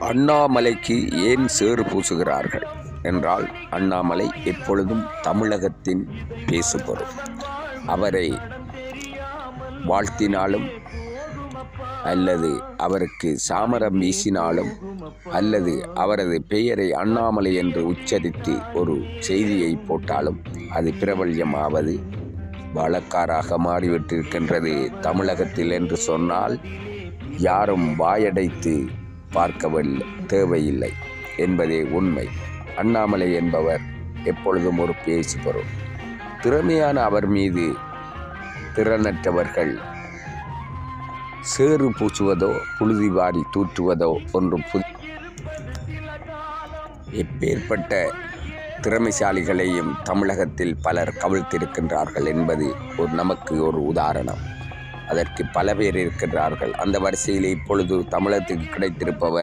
அண்ணாமலைக்கு ஏன் சேறு பூசுகிறார்கள்? என்றால் அண்ணாமலை எப்பொழுதும் தமிழகத்தின் பேசுபொருள். அவரை வாழ்த்தினாலும் அல்லது அவருக்கு சாமரம் வீசினாலும் அல்லது அவரது பெயரை அண்ணாமலை என்று உச்சரித்து ஒரு செய்தியை போட்டாலும் அது பிரபல்யமாவது வழக்காராக மாறிவிட்டிருக்கின்றது தமிழகத்தில் என்று சொன்னால் யாரும் வாயடைத்து பார்க்கவில்லை தேவையில்லை என்பதே உண்மை. அண்ணாமலை என்பவர் எப்பொழுதும் ஒரு பேசுபொருள். திறமையான அவர் மீது திறனற்றவர்கள் சேறு பூசுவதோ புழுதி வாரி தூற்றுவதோ ஒன்று புது எப்பேற்பட்ட திறமைசாலிகளையும் தமிழகத்தில் பலர் கவிழ்த்திருக்கின்றார்கள் என்பது ஒரு நமக்கு ஒரு உதாரணம். அதற்கு பல பேர் இருக்கின்றார்கள். அந்த வரிசையில் இப்பொழுது தமிழகத்துக்கு கிடைத்திருப்பவர்